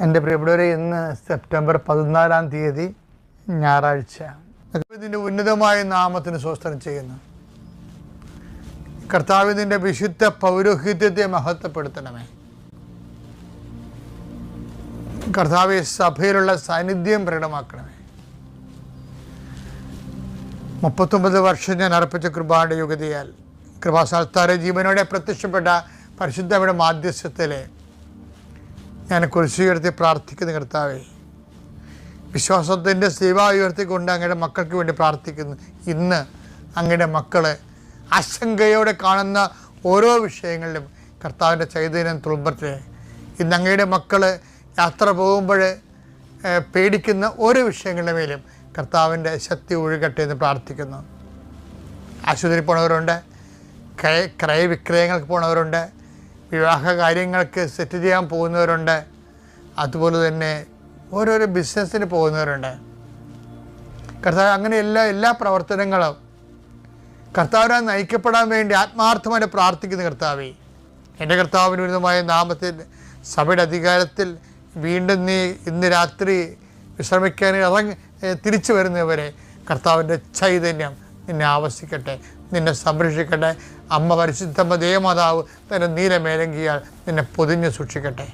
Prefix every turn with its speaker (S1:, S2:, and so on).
S1: എന്റെ പ്രിയപ്പെട്ടവരെ ഇന്ന് സെപ്റ്റംബർ പതിനാലാം തീയതി ഞായറാഴ്ച. ഇതിന്റെ ഉന്നതമായ നാമത്തിന് സ്വസ്ത്രം ചെയ്യുന്നു. കർത്താവിന്റെ വിശുദ്ധ പൗരോഹിത്യത്തെ മഹത്വപ്പെടുത്തണമേ. കർത്താവ് സഭയിലുള്ള സാന്നിധ്യം പ്രകടമാക്കണമേ. മുപ്പത്തൊമ്പത് വർഷം ഞാൻ അർപ്പിച്ച കൃപാടെ യുഗതിയാൽ കൃപാസ്ഥാനത്താരെ ജീവനോടെ പ്രത്യക്ഷപ്പെട്ട പരിശുദ്ധയുടെ മാധ്യസ്ഥത്തിലെ ഞാൻ കുരിശു ഉയർത്തി പ്രാർത്ഥിക്കുന്ന കർത്താവേ. വിശ്വാസത്തിന്റെ സേവ ഉയർത്തിക്കൊണ്ട് അങ്ങയുടെ മക്കൾക്ക് വേണ്ടി പ്രാർത്ഥിക്കുന്നു. ഇന്ന് അങ്ങയുടെ മക്കളെ ആശങ്കയോടെ കാണുന്ന ഓരോ വിഷയങ്ങളിലും കർത്താവിന്റെ ചൈതന്യം തുളുമ്പട്ടെ. ഇന്ന് അങ്ങയുടെ മക്കൾ യാത്ര പോകുമ്പോൾ പേടിക്കുന്ന ഓരോ വിഷയങ്ങളുടെ മേലും കർത്താവിന്റെ ശക്തി ഒഴുകട്ടെ എന്ന് പ്രാർത്ഥിക്കുന്നു. ആശുപത്രി പോണവരുണ്ട് ക്രയ ക്രയവിക്രയങ്ങൾക്ക് പോണവരുണ്ട് വിവാഹ കാര്യങ്ങൾക്ക് സെറ്റ് ചെയ്യാൻ പോകുന്നവരുണ്ട്. അതുപോലെ തന്നെ ഓരോരോ ബിസിനസ്സിന് പോകുന്നവരുണ്ട്. കർത്താവ് അങ്ങനെ എല്ലാ എല്ലാ പ്രവർത്തനങ്ങളും കർത്താവിനെ നയിക്കപ്പെടാൻ വേണ്ടി ആത്മാർത്ഥമായിട്ട് പ്രാർത്ഥിക്കുന്ന കർത്താവേ എന്റെ കർത്താവിന് വിരുദ്ധമായ നാമത്തിൽ സഭയുടെ അധികാരത്തിൽ വീണ്ടും നീ ഇന്ന് രാത്രി വിശ്രമിക്കാൻ ഇറങ്ങി തിരിച്ചു വരുന്നവരെ കർത്താവിന്റെ ചൈതന്യം നിന്നെ ആവസിക്കട്ടെ നിന്നെ സംരക്ഷിക്കട്ടെ. അമ്മ പരിശുദ്ധമ്മ ദേവമാതാവ് തന്റെ നീലമേലങ്കിയാൽ നിന്നെ പൊതിഞ്ഞ് സൂക്ഷിക്കട്ടെ.